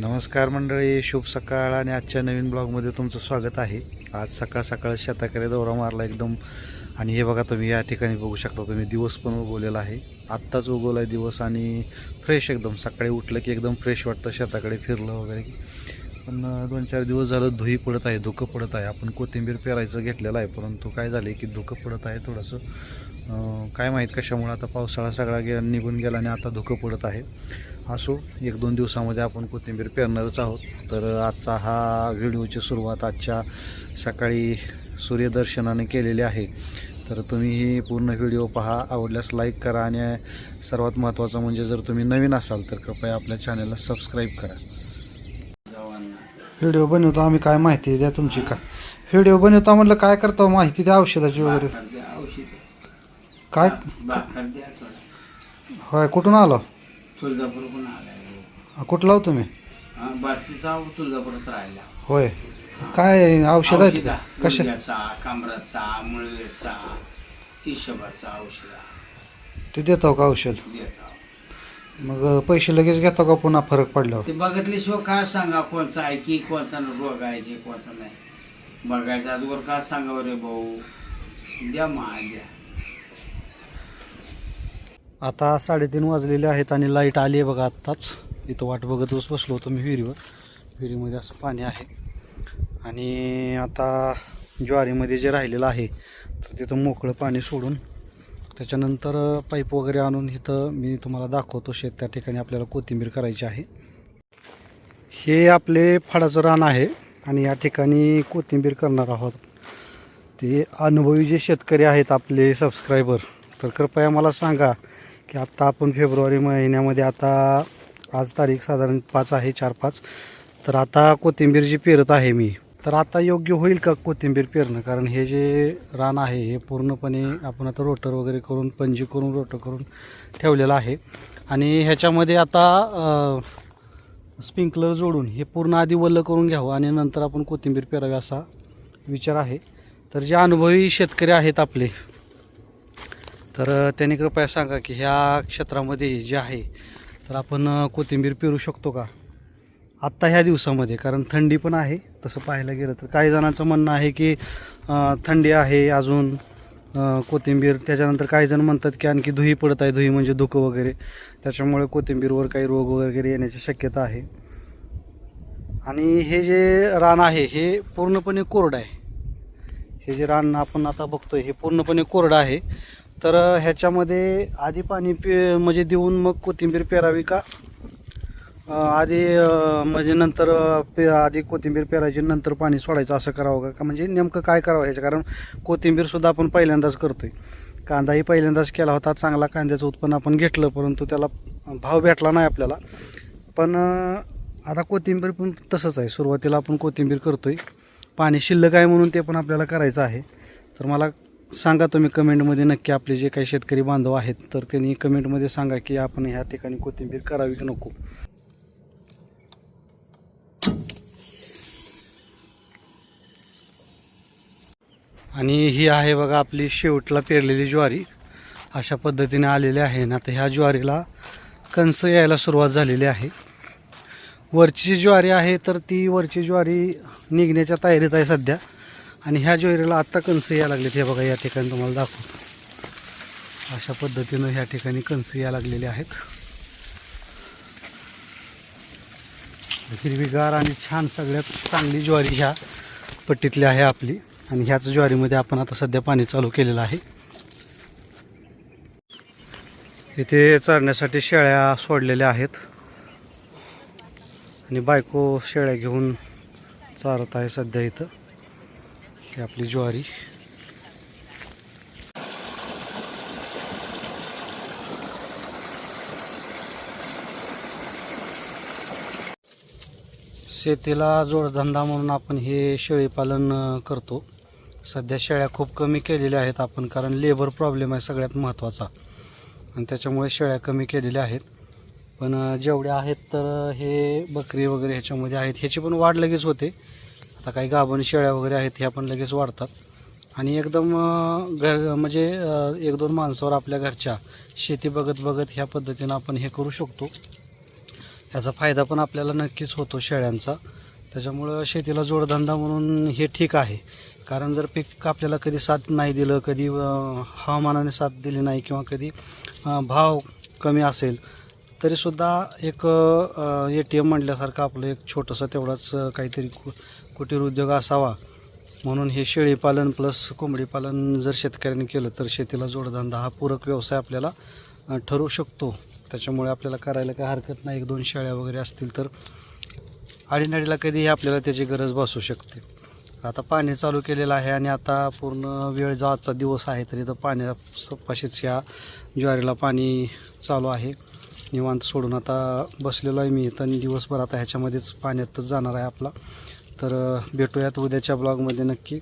नमस्कार मंडळी शुभ सकाळ आणि आजच्या नवीन ब्लॉगमध्ये तुमचं स्वागत आहे. आज सकाळ सकाळ शेताकडे दौरा मारला एकदम. आणि हे बघा तुम्ही या ठिकाणी बघू शकता तुम्ही दिवस पण उगवलेला आहे. आत्ताच उगवला आहे दिवस आणि फ्रेश एकदम. सकाळी उठलं की एकदम फ्रेश वाटतं शेताकडे फिरलं वगैरे. पण दोन चार दिवस झालं धुई पडत आहे धुकं पडत आहे. आपण कोथिंबीर पेरायचं घेतलेलं आहे परंतु काय झालं की धुकं पडत आहे थोडंसं. काय माहीत कशामुळं आता पावसाळा सगळा गे निघून गेला आणि आता धुकं पडत आहे. असो एक दोन दिवसामध्ये आपण कोथिंबीर पेरणारच आहोत. तर आजचा हा व्हिडिओची सुरुवात आजच्या सकाळी सूर्यदर्शनाने केलेली आहे. तर तुम्ही ही पूर्ण व्हिडिओ पहा आवडल्यास लाईक करा आणि सर्वात महत्त्वाचं म्हणजे जर तुम्ही नवीन असाल तर कृपया आपल्या चॅनलला सबस्क्राईब करा. व्हिडिओ बनवतो आम्ही काय माहिती द्या तुमची काय. व्हिडिओ बनवता म्हटलं काय करतो माहिती द्या औषधाची वगैरे. औषध. काय? भाकर द्या थोडा. होय कुठून आलो? तुळजापूर पण आलाय कुठं लावतो तुम्ही? हा, बार्शीचा तुळजापूरात राहिला. होय. काय औषध आहेत? का? कशा? गुडघ्याचा कमराचा मुळव्याचा हिशोबाचा औषधा. ते देतो का औषध? देता. मग पैसे लगेच घेतो का पुन्हा फरक पडल्यावर? ते बघितल्याशिवाय काय सांगा कोणचा आहे की कोणता रोग आहे की कोणता नाही. बघायचा आजवर काय सांगावं रे भाऊ. द्या मा द्या. आता साडेतीन वाजलेले आहेत आणि लाइट आली आहे बघा आत्ताच. इथं वाट बघत बस बसलो होतो मी विहिरीवर. विहिरीमध्ये असं पाणी आहे. आणि आता ज्वारीमध्ये जे राहिलेलं आहे तर तिथं मोकळं पाणी सोडून त्याच्यानंतर पाईप वगैरे आणून इथं मी तुम्हाला दाखवतो शेत त्या ठिकाणी आपल्याला कोथिंबीर करायची आहे. हे आपले फळाचं रान आहे आणि या ठिकाणी कोथिंबीर करणार आहोत. ते अनुभवी जे शेतकरी आहेत आपले सबस्क्रायबर तर कृपया मला सांगा की आत्ता आपण फेब्रुवारी महिन्यामध्ये आता आज तारीख साधारण पाच आहे चार पाच. तर आता कोथिंबीर जी पेरत आहे मी तर आता योग्य होईल का कोथिंबीर पेरणं? कारण हे जे रान आहे हे पूर्णपणे आपण आता रोटर वगैरे करून पंजी करून रोटर करून ठेवलेलं आहे. आणि ह्याच्यामध्ये आता स्प्रिंकलर जोडून हे पूर्ण आधी वल्ल करून घ्यावं आणि नंतर आपण कोथिंबीर पेरावी असा विचार आहे. तर जे अनुभवी शेतकरी आहेत आपले तर त्यांनी कृपया सांगा की ह्या क्षेत्रामध्ये जे आहे तर आपण कोथिंबीर पेरू शकतो का? आत्ता ह्या दिवसामध्ये कारण थंडी पण आहे तसं पाहायला गेलं तर. काही जणांचं म्हणणं आहे की थंडी आहे अजून कोथिंबीर. त्याच्यानंतर काही जण म्हणतात की आणखी धुई पडत आहे धुई म्हणजे धुकं वगैरे. त्याच्यामुळे कोथिंबीरवर काही रोग वगैरे येण्याची शक्यता आहे. आणि हे जे रान आहे हे पूर्णपणे कोरडं आहे. हे जे रान आपण आता बघतोय हे पूर्णपणे कोरडं आहे. तर ह्याच्यामध्ये आधी पाणी पे म्हणजे देऊन मग कोथिंबीर पेरावी का? आधी म्हणजे नंतर पे आधी कोथिंबीर पेरायची नंतर पाणी सोडायचं असं करावं का? का म्हणजे नेमकं काय करावं याचं कारण कोथिंबीरसुद्धा आपण पहिल्यांदाच करतोय. कांदाही पहिल्यांदाच केला होता चांगला कांद्याचं उत्पन्न आपण घेतलं परंतु त्याला भाव भेटला नाही आपल्याला. पण आता कोथिंबीर पण तसंच आहे. सुरुवातीला आपण कोथिंबीर करतोय. पाणी शिल्लक आहे म्हणून ते पण आपल्याला करायचं आहे. तर मला सांगा तुम्ही कमेंटमध्ये नक्की आपले जे काही शेतकरी बांधव आहेत तर त्यांनी कमेंटमध्ये सांगा की आपण ह्या ठिकाणी कोथिंबीर करावी की नको? आणि ही आहे बघा आपली शेवटला पेरलेली ज्वारी. अशा पद्धतीने आलेली आहे. ना आता ह्या ज्वारीला कणस यायला सुरुवात झालेली आहे. वरची जी ज्वारी आहे तर ती वरची ज्वारी निघण्याच्या तयारीत आहे सध्या. आणि ह्या ज्वारीला आत्ता कणस यायला लागलेत. हे बघा या ठिकाणी तुम्हाला दाखवतो. अशा पद्धतीनं ह्या ठिकाणी कणस यायला लागलेले आहेत. हिरवीगार आणि छान सगळ्यात चांगली ज्वारी ह्या पट्टीतली आहे आपली. आणि ह्याच ज्वारीमध्ये आपण आता सध्या पाणी चालू केलेलं आहे. इथे चरण्यासाठी शेळ्या सोडलेल्या आहेत. आणि बायको शेळ्या घेऊन चारत आहे सध्या इथं. ही आपली ज्वारी. शेतीला जोडधंदा म्हणून आपण हे शेळीपालन करतो. सध्या शेळ्या खूप कमी केलेल्या आहेत आपण कारण लेबर प्रॉब्लेम आहे सगळ्यात महत्त्वाचा आणि त्याच्यामुळे शेळ्या कमी केलेल्या आहेत. पण जेवढ्या आहेत तर हे बकरी वगैरे ह्याच्यामध्ये आहेत. ह्याची पण वाढ लगेच होते. आता काही गाभण शेळ्या वगैरे आहेत ह्या पण लगेच वाढतात. आणि एकदम घर म्हणजे एक दोन माणसावर आपल्या घरच्या शेती बघत बघत ह्या पद्धतीनं आपण हे करू शकतो. याचा फायदा पण आपल्याला नक्कीच होतो शेळ्यांचा. त्याच्यामुळं शेतीला जोडधंदा म्हणून हे ठीक आहे. कारण जर पीक आपल्याला कधी साथ नाही दिलं कधी हवामानाने साथ दिली नाही किंवा कधी भाव कमी असेल तरीसुद्धा एक ए टी एम म्हटल्यासारखं आपलं एक छोटंसं तेवढाच काहीतरी कु कुटीर उद्योग असावा. म्हणून हे शेळीपालन प्लस कोंबडीपालन जर शेतकऱ्यांनी केलं तर शेतीला जोडधंदा हा पूरक व्यवसाय आपल्याला ठरू शकतो. त्याच्यामुळे आपल्याला करायला काही हरकत नाही. एक दोन शेळ्या वगैरे असतील तर आडीनाडीला कधीही आपल्याला त्याची गरज भासू शकते. आता पाणी चालू केलेलं आहे आणि आता पूर्ण वेळ जो आजचा दिवस आहे तरी तर पाण्या पाशीच ह्या ज्वारीला पाणी चालू आहे. निवांत सोडून आता बसलेलो आहे मी तर दिवसभर आता ह्याच्यामध्येच पाण्यातच जाणार आहे आपला. तर भेटूयात उद्याच्या ब्लॉगमध्ये नक्की.